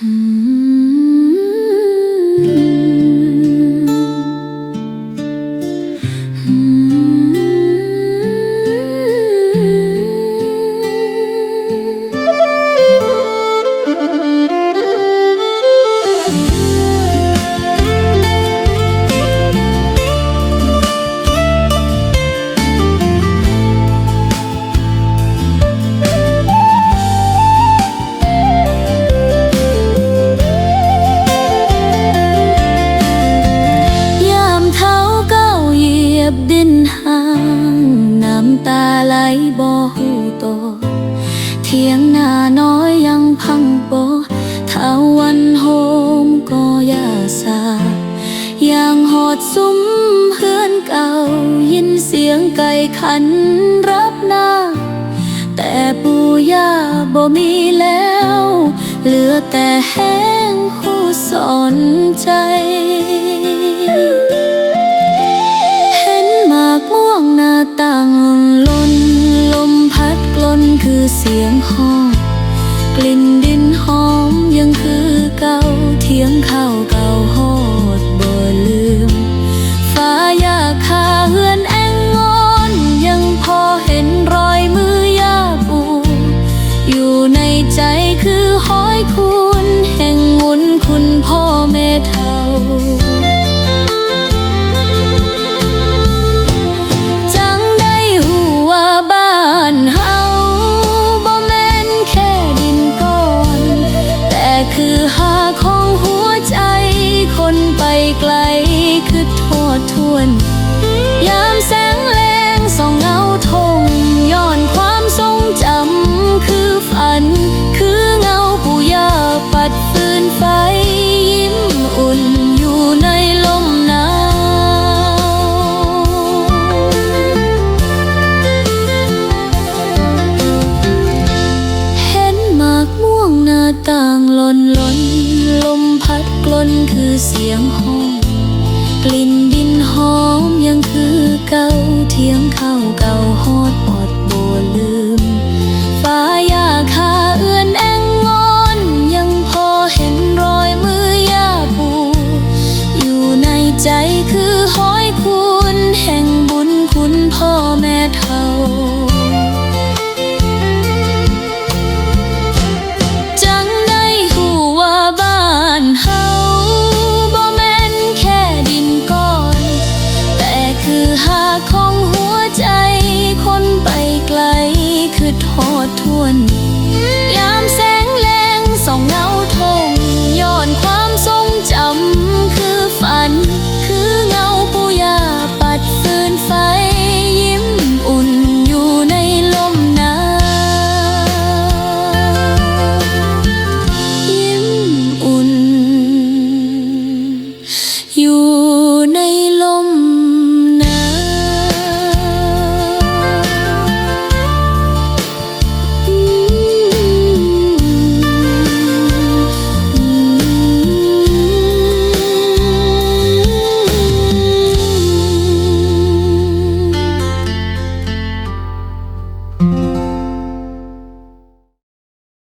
ย ทียงหน้าน้อยยังพังโปถ้าวันโฮมก็ยาสาอย่างหอดซุ้มเพื่อนเก่า ยินเสียงไก่ขันรับหน้าแต่ปู่ย่าบ่มีแล้ว เหลือแต่แห้งหูสอนใจ เสียงห้อง กลิ่นดินหอมยังคือเก่าเทียงข้าวเก่าโหด คือหาของหัวใจ คนไปไกลคือโทษทวนางหล่นล่นลมพัดกลนคือเสียงห้อง กลิ่นดินหอมยังคือเก่าเที่ยงเข้าเก่าฮอดอดโบลืม ฟ้ายาคาเอื้อนแองงอน ยังพอเห็นรอยมือยาปูอยู่ในใจคือหอยคุณ แห่งบุญคุณพ่อแม่เท่า